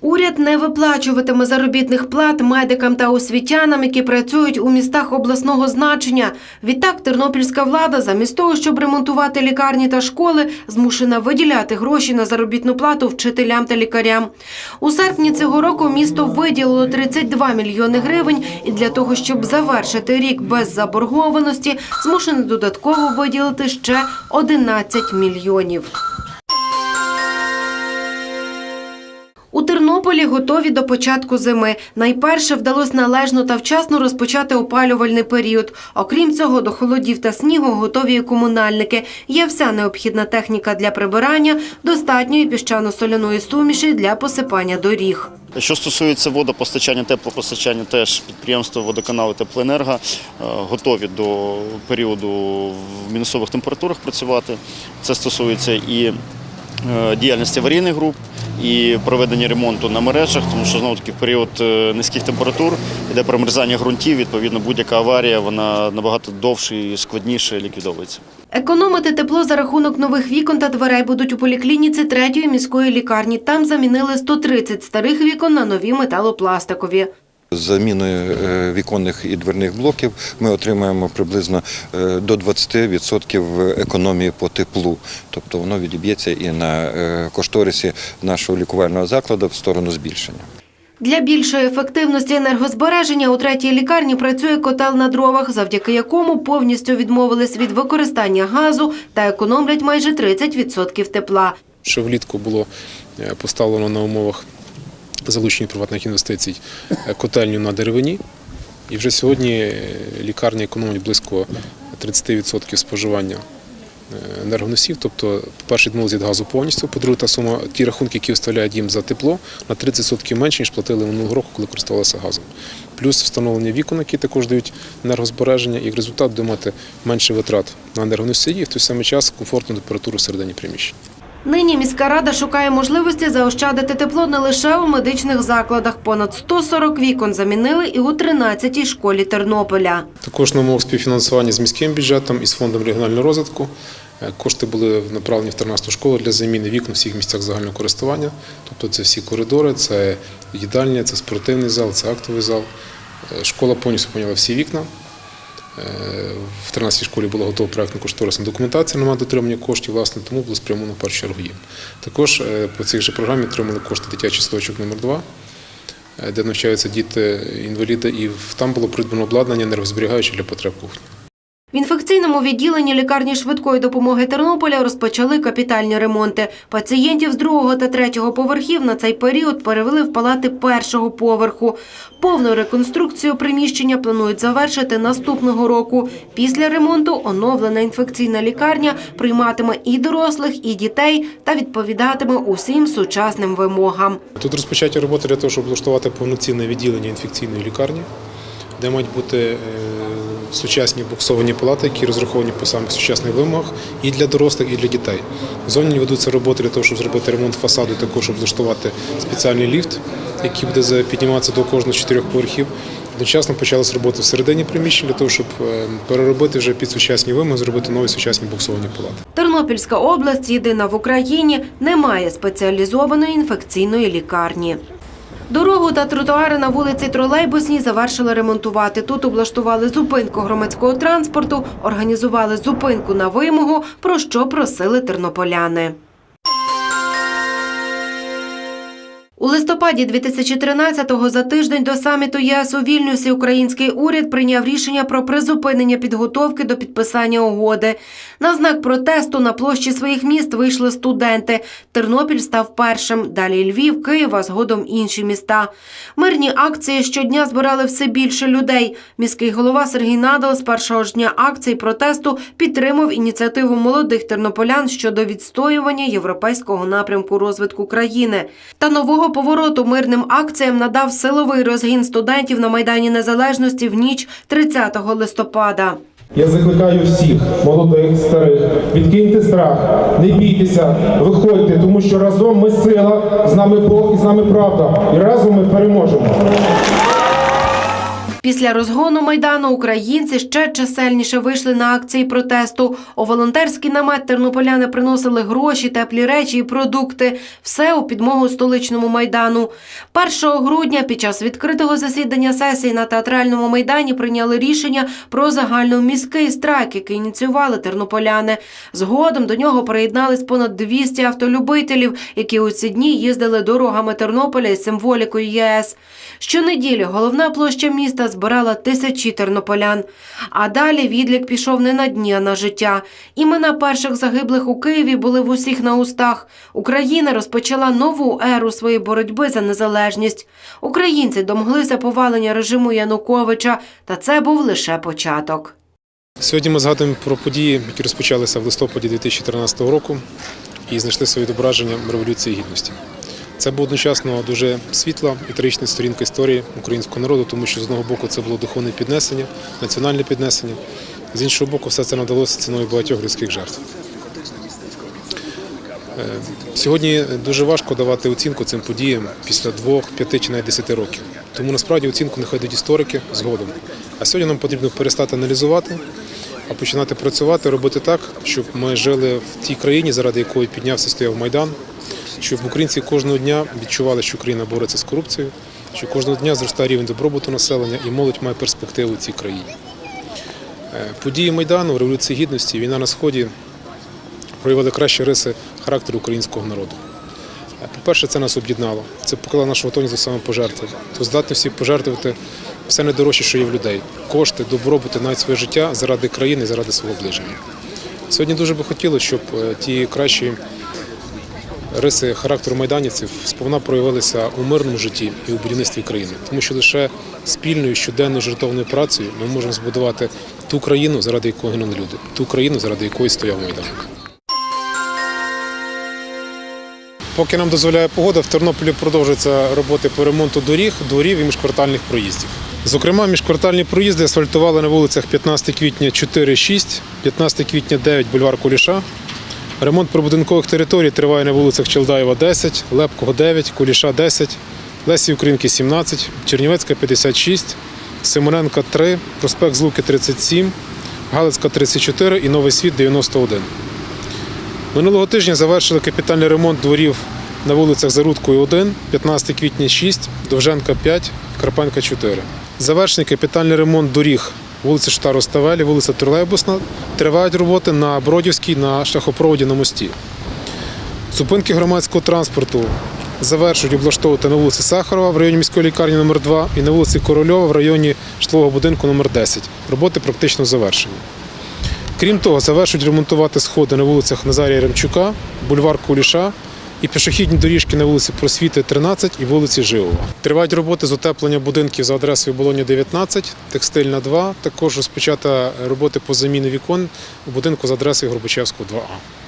Уряд не виплачуватиме заробітних плат медикам та освітянам, які працюють у містах обласного значення. Відтак, тернопільська влада, замість того, щоб ремонтувати лікарні та школи, змушена виділяти гроші на заробітну плату вчителям та лікарям. У серпні цього року місто виділило 32 мільйони гривень, і для того, щоб завершити рік без заборгованості, змушене додатково виділити ще 11 мільйонів. Тернополі готові до початку зими. Найперше вдалося належно та вчасно розпочати опалювальний період. Окрім цього, до холодів та снігу готові і комунальники. Є вся необхідна техніка для прибирання, достатньо і піщано-соляної суміші для посипання доріг. Що стосується водопостачання, теплопостачання, теж підприємство водоканали Теплоенерго е, готові до періоду в мінусових температурах працювати. Це стосується і е, діяльності аварійних груп, і проведення ремонту на мережах, тому що знову таки в період е, низьких температур йде промерзання ґрунтів. Відповідно, будь-яка аварія вона набагато довше і складніше ліквідовується. Економити тепло за рахунок нових вікон та дверей будуть у поліклініці третьої міської лікарні. Там замінили 130 старих вікон на нові металопластикові. З заміною е, віконних і дверних блоків ми отримаємо приблизно е, до 20% економії по теплу. Тобто воно відіб'ється і на е, кошторисі нашого лікувального закладу в сторону збільшення. Для більшої ефективності енергозбереження у третій лікарні працює котел на дровах, завдяки якому повністю відмовились від використання газу та економлять майже 30% тепла. Ще влітку було поставлено на умовах залучення приватних інвестицій е, котельню на деревині. І вже сьогодні е, лікарня економить близько 30% споживання е, енергоносів. Тобто, по-перше, від газу повністю. По-друге, та сума, ті рахунки, які вставляють їм за тепло, на 30% менше, ніж платили минулого року, коли користувалися газом. Плюс встановлення вікон, які також дають енергозбереження, і як результат буде мати менше витрат на енергоносії в той самий час комфортну температуру всередині приміщення. Нині міська рада шукає можливості заощадити тепло не лише у медичних закладах. Понад 140 вікон замінили і у 13-й школі Тернополя. Також на умовах співфінансування з міським бюджетом і з фондом регіонального розвитку е, кошти були направлені в 13 школу для заміни вікон у всіх місцях загального користування. Тобто це всі коридори, це їдальня, це спортивний зал, це актовий зал. Е, Школа повністю поміняла всі вікна. Е, В 13-й школі була готова проєктно кошторисна документація, немає дотримання коштів, власне, тому було спрямовано в першу чергу їм. Також е, по цій же програмі отримали кошти дитячий садочок номер 2 е, де навчаються діти-інваліди, і там було придбано обладнання енергозберігаюче для потреб кухні. В інфекційному відділенні лікарні швидкої допомоги Тернополя розпочали капітальні ремонти. Пацієнтів з другого та третього поверхів на цей період перевели в палати першого поверху. Повну реконструкцію приміщення планують завершити наступного року. Після ремонту оновлена інфекційна лікарня прийматиме і дорослих, і дітей та відповідатиме усім сучасним вимогам. Тут розпочаті роботи для того, щоб влаштувати повноцінне відділення інфекційної лікарні, де мають бути е, сучасні буксовані палати, які розраховані по самих сучасних вимогах і для дорослих, і для дітей. Зовні ведуться роботи для того, щоб зробити ремонт фасаду, також облаштувати спеціальний ліфт, який буде підніматися до кожного з чотирьох поверхів. Одночасно почалась робота всередині приміщень для того, щоб е, переробити вже під сучасні вимоги, зробити нові сучасні буксовані палати. Тернопільська область, єдина в Україні, не має спеціалізованої інфекційної лікарні. Дорогу та тротуари на вулиці Тролейбусній завершили ремонтувати. Тут облаштували зупинку громадського транспорту, організували зупинку на вимогу, про що просили тернополяни. У листопаді 2013-го за тиждень до саміту ЄС у Вільнюсі український уряд прийняв рішення про призупинення підготовки до підписання угоди. На знак протесту на площі своїх міст вийшли студенти. Тернопіль став першим, далі Львів, Київ, а згодом інші міста. Мирні акції щодня збирали все більше людей. Міський голова Сергій Надал з першого ж дня акцій протесту підтримав ініціативу молодих тернополян щодо відстоювання європейського напрямку розвитку країни. Та нового повороту мирним акціям надав силовий розгін студентів на Майдані Незалежності в ніч 30 листопада. Я закликаю всіх, молодих, старих, відкиньте страх, не бійтеся, виходьте, тому що разом ми сила, з нами Бог і з нами правда, і разом ми переможемо. Після розгону майдану українці ще чисельніше вийшли на акції протесту. У волонтерський намет тернополяни приносили гроші, теплі речі і продукти. Все у підмогу столичному майдану. 1 грудня під час відкритого засідання сесії на театральному майдані прийняли рішення про загальноміський страйк, який ініціювали тернополяни. Згодом до нього приєднались понад 200 автолюбителів, які у ці дні їздили дорогами Тернополя із символікою ЄС. Щонеділі головна площа міста збирала тисячі тернополян. А далі відлік пішов не на дні, а на життя. Імена перших загиблих у Києві були в усіх на устах. Україна розпочала нову еру своєї боротьби за незалежність. Українці домоглися повалення режиму Януковича, та це був лише початок. Сьогодні ми згадуємо про події, які розпочалися в листопаді 2013 року і знайшли своє відображення в Революції Гідності. Це була одночасно дуже світла і трагічна сторінка історії українського народу, тому що з одного боку це було духовне піднесення, національне піднесення, з іншого боку, все це надалося ціною багатьох людських жертв. Е, Сьогодні дуже важко давати оцінку цим подіям після двох, п'яти чи навіть десяти років. Тому насправді оцінку нехай дають історики згодом. А сьогодні нам потрібно перестати аналізувати, а починати працювати, робити так, щоб ми жили в тій країні, заради якої піднявся стояв майдан, щоб українці кожного дня відчували, що Україна бореться з корупцією, що кожного дня зростає рівень добробуту населення і молодь має перспективу в цій країні. Е, Події майдану, революції гідності, війна на сході проявили кращі риси характеру українського народу. Е, По-перше, це нас об'єднало. Це показало нашу готовність до самопожертви. То здатності пожертвувати все найдорожче, що є в людей. Кошти, добробути, навіть своє життя заради країни, заради свого ближнього. Сьогодні дуже би хотілося, щоб е, ті кращі риси характеру майданівців сповна проявилися у мирному житті і у будівництві країни. Тому що лише спільною щоденною жертовною працею ми можемо збудувати ту країну, заради якої гинули люди, ту країну, заради якої стояв майдан. Поки нам дозволяє погода, в Тернополі продовжуються роботи по ремонту доріг, дворів і міжквартальних проїздів. Зокрема, міжквартальні проїзди асфальтували на вулицях 15 квітня 4-6, 15 квітня 9 бульвар Куліша. Ремонт прибудинкових територій триває на вулицях Челдаєва 10, Лепкого 9, Куліша 10, Лесі Українки 17, Чернівецька 56, Симоненка 3, проспект Злуки 37, Галицька 34 і Новий світ 91. Минулого тижня завершили капітальний ремонт дворів на вулицях Зарудкою 1, 15 квітня 6, Довженка 5, Карпенка 4. Завершений капітальний ремонт доріг вулиця Штару Ставелі, вулиця Тролейбусна. Тривають роботи на Бродівській на шляхопроводі на мості. Зупинки громадського транспорту завершують облаштовувати на вулиці Сахарова в районі міської лікарні номер 2 і на вулиці Корольова в районі житлового будинку номер 10. Роботи практично завершені. Крім того, завершують ремонтувати сходи на вулицях Назарія Ремчука, бульвар Куліша і пішохідні доріжки на вулиці Просвіти 13 і вулиці Живова. Тривають роботи з утеплення будинків за адресою Болоні 19, Текстильна 2. Також розпочата роботи по заміні вікон у будинку за адресою Горбачевського 2А.